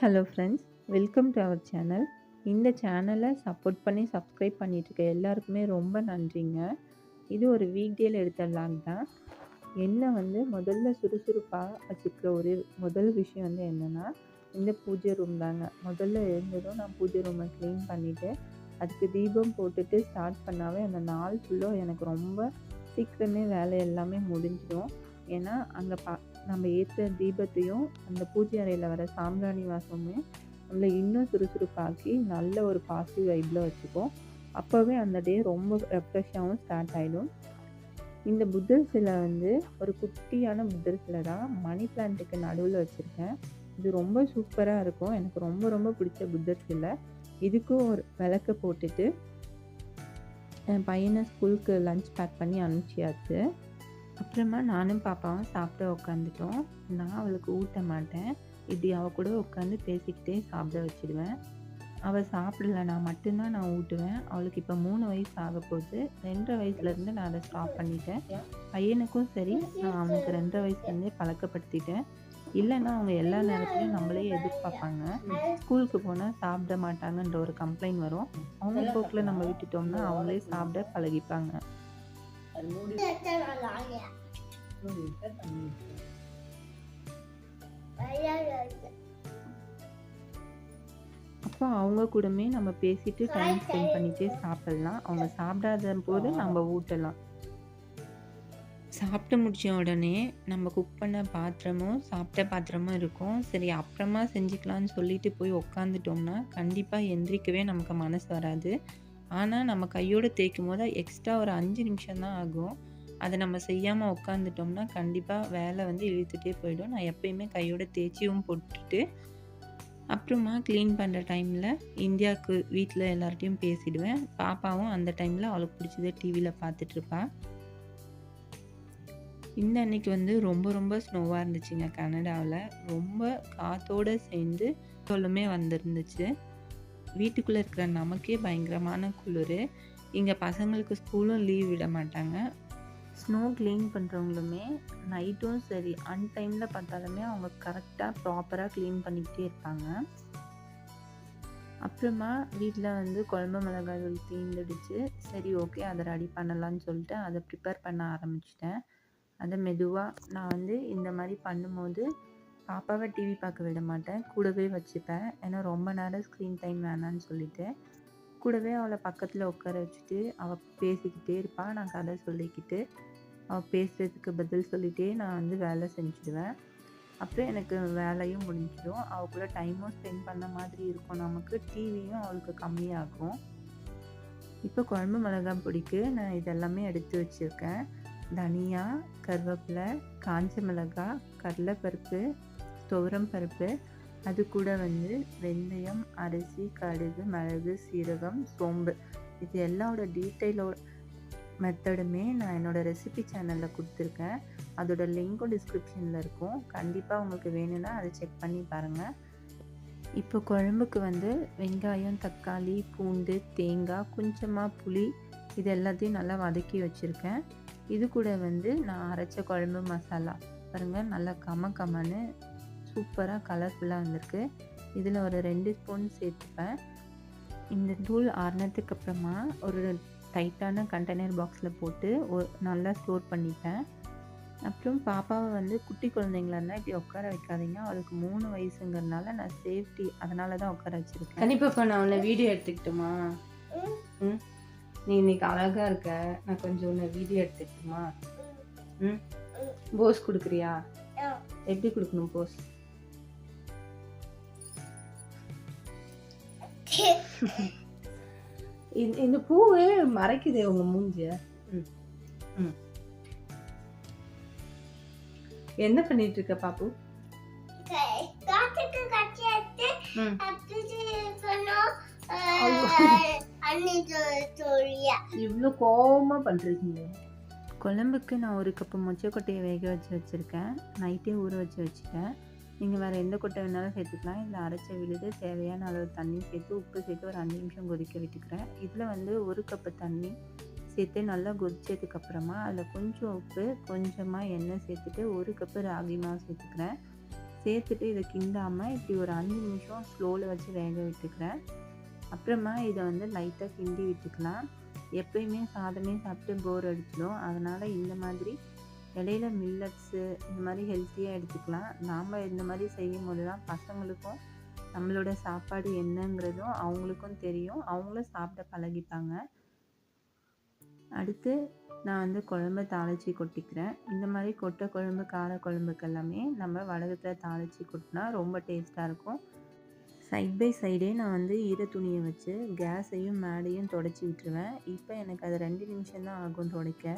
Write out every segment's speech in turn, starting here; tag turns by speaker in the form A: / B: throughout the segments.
A: Hello friends welcome to our channel இந்த சேனலை support பண்ணி சப்ஸ்கிரைப் பண்ணிட்டு எல்லாருக்குமே ரொம்ப நன்றிங்க. இது ஒரு வீக் டேல எடுத்த தான். என்ன வந்து முதல்ல சுறுசுறுப்பாக வச்சுக்கிற ஒரு முதல் விஷயம் வந்து என்னென்னா இந்த பூஜை ரூம் தாங்க. முதல்ல எழுந்ததும் நான் பூஜை ரூமை க்ளீன் பண்ணிவிட்டு அதுக்கு தீபம் போட்டுட்டு ஸ்டார்ட் பண்ணாவே அந்த நாள் ஃபுல்லாக எனக்கு ரொம்ப சீக்கிரமே வேலை எல்லாமே முடிஞ்சிடும். ஏன்னா அங்கே பா நம்ம ஏற்ற தீபத்தையும் அந்த பூஜை அறையில் வர சாம்பிராணி வாசமுமே நம்மளை இன்னும் சுறுசுறுப்பாக்கி நல்ல ஒரு பாசிட்டிவ் வைப்பில் வச்சுப்போம் அப்போவே அந்த டே ரொம்ப ரெஃப்ரெஷ்ஷாகவும் ஸ்டார்ட் ஆகிடும் இந்த புத்தர் சிலை வந்து ஒரு குட்டியான புத்தர் சிலை தான் மணி பிளான்ட்டுக்கு நடுவில் வச்சுருக்கேன். இது ரொம்ப சூப்பராக இருக்கும். எனக்கு ரொம்ப ரொம்ப பிடிச்ச புத்தர் சிலை. இதுக்கும் ஒரு விளக்க போட்டுட்டு என் பையனை ஸ்கூலுக்கு லஞ்ச் பேக் பண்ணி அனுப்பிச்சியாச்சு அப்புறமா நானும் பாப்பாவும் சாப்பிட உட்காந்துட்டோம் நான் அவளுக்கு ஊட்ட மாட்டேன். இப்படி அவள் கூட உட்காந்து பேசிக்கிட்டே சாப்பிட வச்சிடுவேன். அவள் சாப்பிடல நான் மட்டும்தான் நான் ஊட்டுவேன். அவளுக்கு இப்போ மூணு வயசு ஆக போகுது. ரெண்டரை வயசுலேருந்து நான் அதை ஸ்டாப் பண்ணிட்டேன். பையனுக்கும் சரி நான் அவனுக்கு ரெண்டரை வயசுலேருந்தே பழக்கப்படுத்திட்டேன். இல்லைன்னா அவங்க எல்லா நேரத்துலையும் நம்மளே எதிர்பார்ப்பாங்க. ஸ்கூலுக்கு போனால் சாப்பிட மாட்டாங்கன்ற ஒரு கம்ப்ளைண்ட் வரும். அவங்க போக்கில் நம்ம விட்டுட்டோம்னா அவங்களே சாப்பிட பழகிப்பாங்க. அப்போ அவங்க கூடமே நம்ம பேசிட்டு டைம் ஸ்பெண்ட் பண்ணிட்டே சாப்பிடலாம். அவங்க சாப்பிடாத போது நம்ம ஊட்டலாம். சாப்பிட்டு முடிச்ச உடனே நம்ம குக் பண்ண பாத்திரமும் சாப்பிட்ட பாத்திரமும் இருக்கும். சரி அப்புறமா செஞ்சுக்கலாம்னு சொல்லிட்டு போய் உக்காந்துட்டோம்னா கண்டிப்பாக எந்திரிக்கவே நமக்கு மனசு வராது. ஆனால் நம்ம கையோடு தேய்க்கும் போது எக்ஸ்ட்ரா ஒரு அஞ்சு நிமிஷம் தான் ஆகும். அதை நம்ம செய்யாமல் உட்காந்துட்டோம்னா கண்டிப்பாக வேலை வந்து இழுத்துட்டே போயிடும். நான் எப்பயுமே கையோட தேய்ச்சியும் போட்டுட்டு அப்புறமா க்ளீன் பண்ணுற டைமில் இந்தியாவுக்கு வீட்டில் எல்லார்ட்டையும் பேசிடுவேன். பாப்பாவும் அந்த டைமில் அவளுக்கு பிடிச்சதே டிவியில் பார்த்துட்ருப்பா இந்த அன்னைக்கு வந்து ரொம்ப ரொம்ப ஸ்னோவாக இருந்துச்சுங்க கனடாவில். ரொம்ப காற்றோடு சேர்ந்து சொல்லுமே வந்திருந்துச்சு. வீட்டுக்குள்ளே இருக்கிற நமக்கே பயங்கரமான குளிர். இங்கே பசங்களுக்கு ஸ்கூலும் லீவ் விட மாட்டாங்க. ஸ்னோ க்ளீன் பண்ணுறவங்களுமே நைட்டும் சரி அன்டைமில் பார்த்தாலுமே அவங்க கரெக்டாக ப்ராப்பராக க்ளீன் பண்ணிக்கிட்டே இருப்பாங்க. அப்புறமா வீட்டில் வந்து குழம்பு மிளகாய் தூள் தீந்துடுச்சு. சரி ஓகே அதை ரெடி பண்ணலான்னு சொல்லிட்டு அதை ப்ரிப்பேர் பண்ண ஆரம்பிச்சிட்டேன். அதை மெதுவாக நான் வந்து இந்த மாதிரி பண்ணும்போது பாப்பாவை டிவி பார்க்க விட மாட்டேன். கூடவே வச்சுப்பேன். ஏன்னா ரொம்ப நேரம் ஸ்க்ரீன் டைம் வேணான்னு சொல்லிட்டு. கூடவே அவளை பக்கத்தில் உட்கார வச்சுட்டு அவள் பேசிக்கிட்டே இருப்பாள் நான் கதை சொல்லிக்கிட்டு அவள் பேசுகிறதுக்கு பதில் சொல்லிகிட்டே நான் வந்து வேலை செஞ்சுடுவேன். அப்புறம் எனக்கு வேலையும் முடிஞ்சிடும். அவள் கூட டைமும் ஸ்பெண்ட் பண்ண மாதிரி இருக்கும். நமக்கு டிவியும் அவளுக்கு கம்மியாகும். இப்போ குழம்பு மிளகாய் பொடிக்கு நான் இதெல்லாமே எடுத்து வச்சுருக்கேன். தனியா கருவேப்பிலை காஞ்ச மிளகாய் கடலைப்பருப்பு துவரம் பருப்பு அது கூட வந்து வெந்தயம் அரிசி கடுகு மிளகு சீரகம் சோம்பு. இது எல்லாவோட டீட்டெயிலோட மெத்தடுமே நான் என்னோடய ரெசிபி சேனலில் கொடுத்துருக்கேன். அதோட லிங்க்கும் டிஸ்கிரிப்ஷனில் இருக்கும். கண்டிப்பாக உங்களுக்கு வேணும்னா அதை செக் பண்ணி பாருங்கள் இப்போ குழம்புக்கு வந்து வெங்காயம் தக்காளி பூண்டு தேங்காய் கொஞ்சமாக புளி இது எல்லாத்தையும் நல்லா வதக்கி வச்சுருக்கேன். இது கூட வந்து நான் அரைச்ச குழம்பு மசாலா. பாருங்கள் நல்லா கம கமன்னு சூப்பராக கலர்ஃபுல்லாக வந்திருக்கு. இதில் ஒரு ரெண்டு ஸ்பூன் சேர்த்துப்பேன். இந்த தூள் ஆறுனதுக்கு அப்புறமா ஒரு டைட்டான கண்டெய்னர் பாக்ஸில் போட்டு ஒரு நல்லா ஸ்டோர் பண்ணிப்பேன். அப்புறம் பாப்பாவை வந்து குட்டி குழந்தைங்களா இருந்தால் இப்படி உட்கார வைக்காதீங்க. அவளுக்கு மூணு வயசுங்கிறதுனால நான் சேஃப்டி அதனால தான் உட்கார வச்சுருக்கேன்.
B: கண்டிப்பாப்பா நான் உன்னை வீடியோ எடுத்துக்கிட்டுமா? ம்? நீ இன்னைக்கு அழகா இருக்க. நான் கொஞ்சம் உன்னை வீடியோ எடுத்துக்கிட்டுமா? ம்? போஸ் கொடுக்குறியா? எப்படி கொடுக்கணும் போஸ்? இந்த இந்த பூவே மறைக்குதே உங்க மூஞ்சிய. என்ன பண்ணிட்டு இருக்க பாப்பு இவ்வளோ கோவமா பண்றீங்க.
A: குழம்புக்கு நான் ஒரு கப்பு மொச்சக்கொட்டையை வேக வச்சு வச்சுருக்கேன். நைட்டே ஊற வச்சு வச்சுட்டேன். நீங்கள் வேறு எந்த கொட்டை வேணாலும் சேர்த்துக்கலாம். இதில் அரைச்ச விழுது தேவையான அளவு தண்ணி சேர்த்து உப்பு சேர்த்து ஒரு அஞ்சு நிமிஷம் கொதிக்க விட்டுக்கிறேன். இதில் வந்து ஒரு கப்பு தண்ணி சேர்த்து நல்லா கொதிச்சதுக்கப்புறமா அதில் கொஞ்சம் உப்பு கொஞ்சமாக எண்ணெய் சேர்த்துட்டு ஒரு கப்பு ராகி மாவு சேர்த்துக்கிறேன். சேர்த்துட்டு இதை கிண்டாமல் இப்படி ஒரு அஞ்சு நிமிஷம் ஸ்லோவில் வச்சு வேக விட்டுக்கிறேன். அப்புறமா இதை வந்து லைட்டாக கிண்டி விட்டுக்கலாம். எப்பயுமே சாதமே சாப்பிட்டு போர் அடிச்சிடும். அதனால் இந்த மாதிரி இடையில மில்லட்ஸு இந்த மாதிரி ஹெல்த்தியாக எடுத்துக்கலாம். நாம் இந்த மாதிரி செய்யும் போது தான் பசங்களுக்கும் நம்மளோட சாப்பாடு என்னங்கிறதும் அவங்களுக்கும் தெரியும். அவங்களும் சாப்பிட பழகிப்பாங்க. அடுத்து நான் வந்து குழம்பு தாளித்து கொட்டிக்கிறேன். இந்த மாதிரி கொட்டை குழம்பு கார குழம்புக்கு எல்லாமே நம்ம வடகத்தில் தாளித்து கொட்டினா ரொம்ப டேஸ்ட்டாக இருக்கும். சைட் பை சைடே நான் வந்து ஈர துணியை வச்சு கேஸையும் மேடையும் தொடச்சி விட்டுருவேன். இப்போ எனக்கு அது ரெண்டு நிமிஷம் தான் ஆகும் துடைக்க.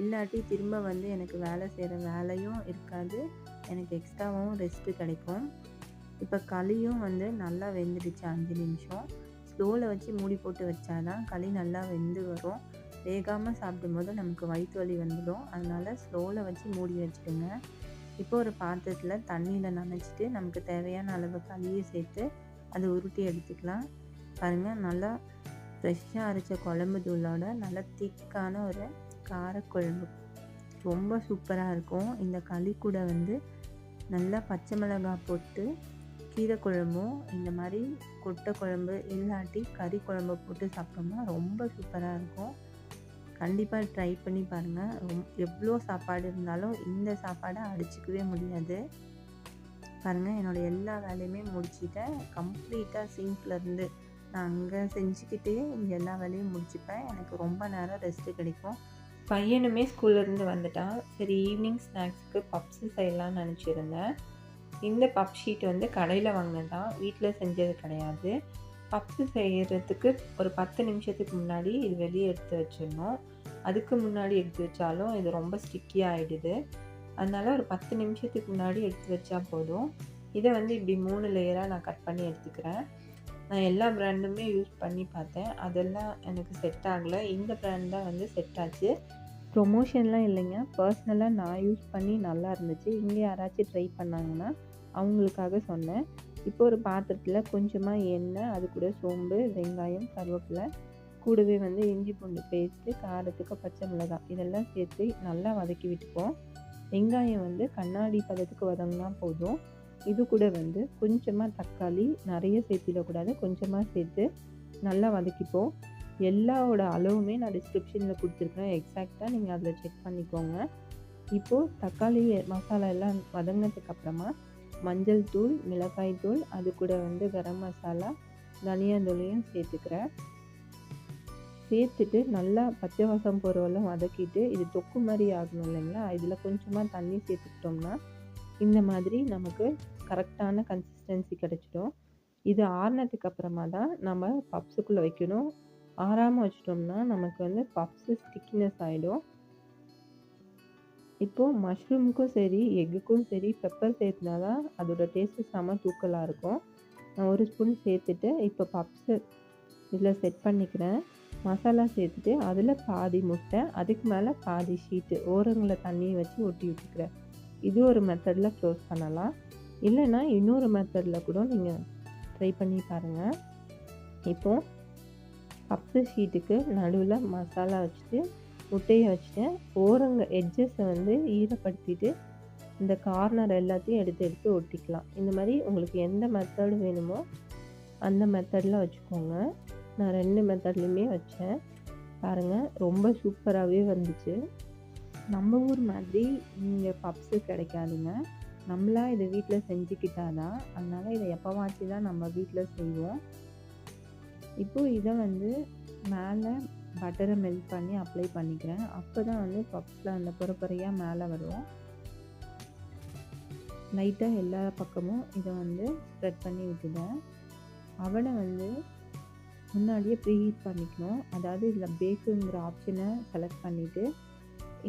A: இல்லாட்டி திரும்ப வந்து எனக்கு வேலை செய்கிற வேலையும் இருக்காது. எனக்கு எக்ஸ்ட்ராவும் ரெஸ்ட்டு கிடைக்கும். இப்போ களியும் வந்து நல்லா வெந்துடுச்சு அஞ்சு நிமிஷம். ஸ்லோவில் வச்சு மூடி போட்டு வச்சாதான் களி நல்லா வெந்து வரும். வேகாமல் சாப்பிடும்போது நமக்கு வயிற்று வலி வந்துடும். அதனால் ஸ்லோவில் வச்சு மூடி வச்சுடுங்க. இப்போ ஒரு பாத்திரத்தில் தண்ணியில் நனைச்சிட்டு நமக்கு தேவையான அளவு களியை சேர்த்து அதை உருட்டி எடுத்துக்கலாம். பாருங்கள் நல்லா ஃப்ரெஷ்ஷாக அரைச்ச குழம்பு தூளோட நல்லா திக்கான ஒரு காரக்குழம்பு. ரொம்ப சூப்பராக இருக்கும். இந்த களி கூட வந்து நல்லா பச்சை மிளகாய் போட்டு கீரை குழம்பும் இந்த மாதிரி கொட்டை குழம்பு இல்லாட்டி கறி குழம்பு போட்டு சாப்பிட்டோம்னா ரொம்ப சூப்பராக இருக்கும். கண்டிப்பாக ட்ரை பண்ணி பாருங்கள் ரொம் எவ்வளோ சாப்பாடு இருந்தாலும் இந்த சாப்பாடை அடிச்சுக்கவே முடியாது. பாருங்கள் என்னோடய எல்லா வேலையுமே முடிச்சிட்டேன். கம்ப்ளீட்டாக சிங்க்லேருந்து நான் அங்கே செஞ்சுக்கிட்டே இங்கே எல்லா வேலையும் முடிச்சுப்பேன். எனக்கு ரொம்ப நேரம் ரெஸ்ட்டு கிடைக்கும். பையனுமே ஸ்கூல்லேருந்து வந்துட்டான். சரி ஈவினிங் ஸ்நாக்ஸுக்கு பப்ஸு செய்யலாம்னு நினச்சிருந்தேன். இந்த பப் ஷீட் வந்து கடையில் வாங்கினது தான் வீட்டில் செஞ்சது கிடையாது. பப்ஸு செய்கிறதுக்கு ஒரு பத்து நிமிஷத்துக்கு முன்னாடி இது வெளியே எடுத்து வச்சிடணும். அதுக்கு முன்னாடி எடுத்து வச்சாலும் இது ரொம்ப ஸ்டிக்கி ஆகிடுது அதனால் ஒரு பத்து நிமிஷத்துக்கு முன்னாடி எடுத்து வச்சா போதும். இதை வந்து இப்படி மூணு லேயராக நான் கட் பண்ணி எடுத்துக்கிறேன். நான் எல்லா ப்ராண்டுமே யூஸ் பண்ணி பார்த்தேன். அதெல்லாம் எனக்கு செட் ஆகலை. இந்த ப்ராண்ட் தான் வந்து செட் ஆச்சு. ப்ரொமோஷன்லாம் இல்லைங்க. பர்சனலாக நான் யூஸ் பண்ணி நல்லா இருந்துச்சு. இங்கே யாராச்சும் ட்ரை பண்ணாங்கன்னா அவங்களுக்காக சொன்னேன். இப்போ ஒரு பாத்திரத்தில் கொஞ்சமாக எண்ணெய் அது கூட சோம்பு வெங்காயம் கருவேப்பிலை கூடவே வந்து இஞ்சி பூண்டு பேஸ்ட்டு காரத்துக்கு பச்சை மிளகாய் இதெல்லாம் சேர்த்து நல்லா வதக்கி விட்டுப்போம். வெங்காயம் வந்து கண்ணாடி பதத்துக்கு வதங்கினா போதும். இது கூட வந்து கொஞ்சமாக தக்காளி நிறைய சேர்த்திடக்கூடாது. கொஞ்சமாக சேர்த்து நல்லா வதக்கிப்போம். எல்லாவோட அளவுமே நான் டிஸ்கிரிப்ஷனில் கொடுத்துருக்கேன் எக்ஸாக்டாக நீங்கள் அதில் செக் பண்ணிக்கோங்க. இப்போது தக்காளி மசாலா எல்லாம் வதங்கினதுக்கு அப்புறமா மஞ்சள் தூள் மிளகாய் தூள் அது கூட வந்து கரம் மசாலா தனியா தூளையும் சேர்த்துக்கிறேன். சேர்த்துட்டு நல்லா பச்சை வாசம் போகிறவெல்லாம் வதக்கிட்டு இது தொக்கு மாதிரி ஆகணும் இல்லைங்களா? இதில் கொஞ்சமாக தண்ணி சேர்த்துக்கிட்டோம்னா இந்த மாதிரி நமக்கு கரெக்டான கன்சிஸ்டன்சி கிடச்சிடும். இது ஆறுனதுக்கு அப்புறமா தான் நம்ம பப்ஸுக்குள்ளே வைக்கணும். ஆறாமல் வச்சிட்டோம்னா நமக்கு வந்து பப்ஸு ஸ்டிக்கினஸ் ஆகிடும் இப்போது மஷ்ரூமுக்கும் சரி எக்குக்கும் சரி பெப்பர் சேர்த்துனா தான் அதோட டேஸ்ட்டு செம தூக்கலாக இருக்கும். நான் ஒரு ஸ்பூன் சேர்த்துட்டு இப்போ பப்ஸு இதில் செட் பண்ணிக்கிறேன். மசாலா சேர்த்துட்டு அதில் பாதி முட்டை அதுக்கு மேலே பாதி ஷீட்டு ஓரங்களில் தண்ணியை வச்சு ஒட்டி விட்டுக்கிறேன் இது ஒரு மெத்தடில் க்ளோஸ் பண்ணலாம். இல்லைன்னா இன்னொரு மெத்தடில் கூட நீங்கள் ட்ரை பண்ணி பாருங்கள் இப்போது பப்ஸு ஷீட்டுக்கு நடுவில் மசாலா வச்சுட்டு முட்டையை வச்சுட்டேன் ஓரங்க எட்ஜஸை வந்து ஈரப்படுத்திட்டு இந்த கார்னர் எல்லாத்தையும் எடுத்து எடுத்து ஒட்டிக்கலாம். இந்த மாதிரி உங்களுக்கு எந்த மெத்தடு வேணுமோ அந்த மெத்தடில் வச்சுக்கோங்க. நான் ரெண்டு மெத்தட்லேயுமே வச்சேன். பாருங்கள் ரொம்ப சூப்பராகவே வந்துச்சு. நம்ம ஊர் மாதிரி இங்கே பப்ஸு கிடைக்காதுங்க. நம்மளாக இதை வீட்டில் செஞ்சுக்கிட்டாதான் அதனால் இதை எப்போவாச்சு தான் நம்ம வீட்டில் செய்வோம். இப்போது இதை வந்து மேலே பட்டரை மெல்ட் பண்ணி அப்ளை பண்ணிக்கிறேன். அப்போ தான் வந்து பப்ஸில் அந்த பொறப்பறையாக மேலே வரும். லைட்டாக எல்லா பக்கமும் இதை வந்து ஸ்ப்ரெட் பண்ணி விட்டுட்டேன் அவனை வந்து முன்னாடியே ப்ரீஹீட் பண்ணிக்கணும். அதாவது இதில் பேக்குங்கிற ஆப்ஷனை செலக்ட் பண்ணிவிட்டு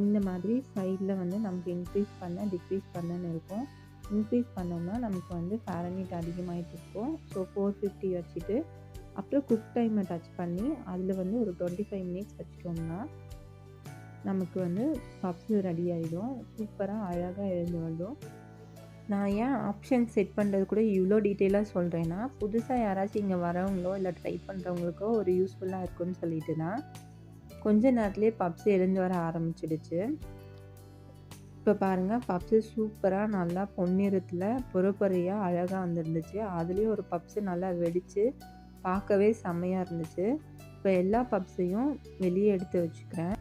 A: இந்த மாதிரி சைடில் வந்து நமக்கு இன்க்ரீஸ் பண்ண டிக்ரீஸ் பண்ணன்னு இருக்கும். இன்க்ரீஸ் பண்ணோம்னா நமக்கு வந்து ஃபேரனீட் அதிகமாகிட்டு இருக்கும். ஸோ ஃபோர் ஃபிஃப்டி வச்சுட்டு அப்புறம் குக் டைமை டச் பண்ணி அதில் வந்து ஒரு டுவெண்ட்டி ஃபைவ் மினிட்ஸ் வச்சிட்டோம்னா நமக்கு வந்து பப்ஸ் ரெடி ஆகிடும் சூப்பராக அழகாக எழுந்து வரும் நான் ஏன் ஆப்ஷன் செட் பண்ணுறது கூட இவ்வளோ டீட்டெயிலாக சொல்கிறேன்னா புதுசாக யாராச்சும் இங்கே வரவங்களோ இல்லை ட்ரை பண்ணுறவங்களுக்கோ ஒரு யூஸ்ஃபுல்லாக இருக்குன்னு சொல்லிட்டு தான் கொஞ்ச நேரத்துலேயே பப்ஸ் எழுந்து வர ஆரம்பிச்சிடுச்சு. இப்போ பாருங்கள் பப்ஸு சூப்பராக நல்லா பொன்னிறத்தில் பொறுப்பறையாக அழகாக வந்துருந்துச்சு. அதுலேயும் ஒரு பப்ஸு நல்லா வெடித்து பார்க்கவே செம்மையாக இருந்துச்சு. இப்போ எல்லா பப்ஸையும் வெளியே எடுத்து வச்சுக்கிறேன்.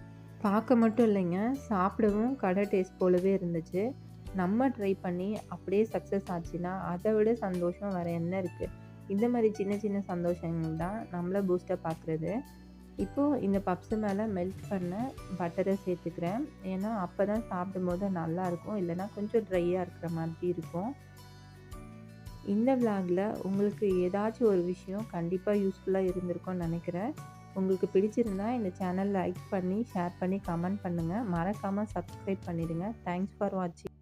A: பார்க்க மட்டும் இல்லைங்க சாப்பிடவும் கடை டேஸ்ட் போலவே இருந்துச்சு. நம்ம ட்ரை பண்ணி அப்படியே சக்ஸஸ் ஆச்சுன்னா அதை விட சந்தோஷம் வேறு என்ன இருக்குது இந்த மாதிரி சின்ன சின்ன சந்தோஷங்கள் தான் நம்மளை பூஸ்டப் பார்க்குறது இப்போது இந்த பப்ஸு மேலே மெல்ட் பண்ண பட்டரை சேர்த்துக்கிறேன். ஏன்னா அப்போ தான் சாப்பிடும்போது நல்லாயிருக்கும் இல்லைன்னா கொஞ்சம் ட்ரையாக இருக்கிற மாதிரி இருக்கும். இந்த விளாகில் உங்களுக்கு ஏதாச்சும் ஒரு விஷயம் கண்டிப்பாக யூஸ்ஃபுல்லாக இருந்திருக்கும்னு நினைக்கிறேன். உங்களுக்கு பிடிச்சிருந்தா இந்த சேனல் லைக் பண்ணி ஷேர் பண்ணி கமெண்ட் பண்ணுங்கள் மறக்காமல் சப்ஸ்கிரைப் பண்ணிடுங்க. தேங்க்ஸ் ஃபார் வாட்சிங்